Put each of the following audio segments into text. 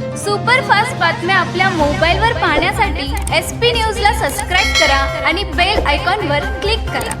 Superfast बातम्या आपल्या मोबाईलवर पाहण्यासाठी एस पी न्यूजला सबस्क्राईब करा आणि बेल आयकॉनवर क्लिक करा.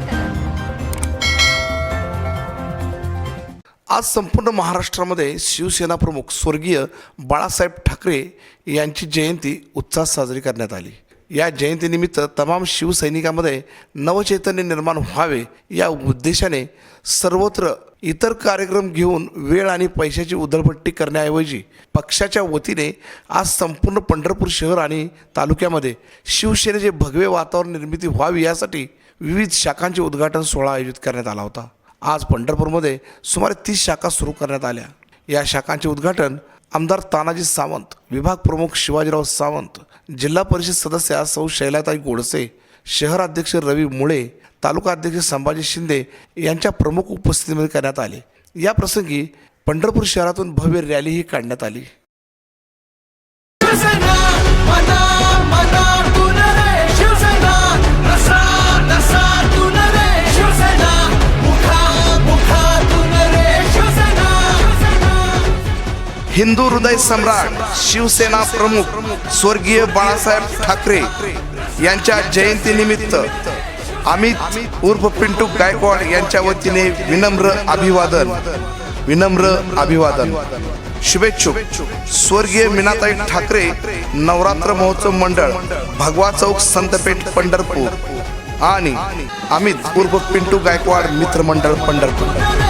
आज संपूर्ण महाराष्ट्रामध्ये शिवसेना प्रमुख स्वर्गीय बाळासाहेब ठाकरे यांची जयंती उत्साहात साजरी करण्यात आली. या जयंतीनिमित्त तमाम शिवसैनिकांमध्ये नवचैतन्य निर्माण व्हावे या उद्देशाने सर्वत्र इतर कार्यक्रम घेऊन वेळ आणि पैशाची उधळपट्टी करण्याऐवजी पक्षाच्या वतीने आज संपूर्ण पंढरपूर शहर आणि तालुक्यामध्ये शिवसेनेचे भगवे वातावरण निर्मिती व्हावी यासाठी विविध शाखांचे उद्घाटन सोहळा आयोजित करण्यात आला होता. आज पंढरपूरमध्ये सुमारे तीस शाखा सुरू करण्यात आल्या. या शाखांचे उद्घाटन आमदार तानाजी सावंत विभाग प्रमुख शिवाजीराव सावंत जिल्हा परिषद सदस्या सौ शैलाताई गोडसे शहराध्यक्ष रवी मुळे तालुका अध्यक्ष संभाजी शिंदे यांच्या प्रमुख उपस्थितीमध्ये करण्यात आले. या प्रसंगी पंढरपूर शहरातून भव्य रॅलीही काढण्यात आली. हिंदू हृदय सम्राट शिवसेना प्रमुख स्वर्गीय बाळासाहेब ठाकरे यांच्या जयंतीनिमित्त अमित उर्फ पिंटू गायकवाड यांच्या वतीने विनम्र अभिवादन विनम्र अभिवादन. शुभेच्छुक. स्वर्गीय मीनाताई ठाकरे नवरात्र महोत्सव मंडळ भगवा चौक संतपेठ पंढरपूर. आणि अमित उर्फ पिंटू गायकवाड मित्रमंडळ पंढरपूर.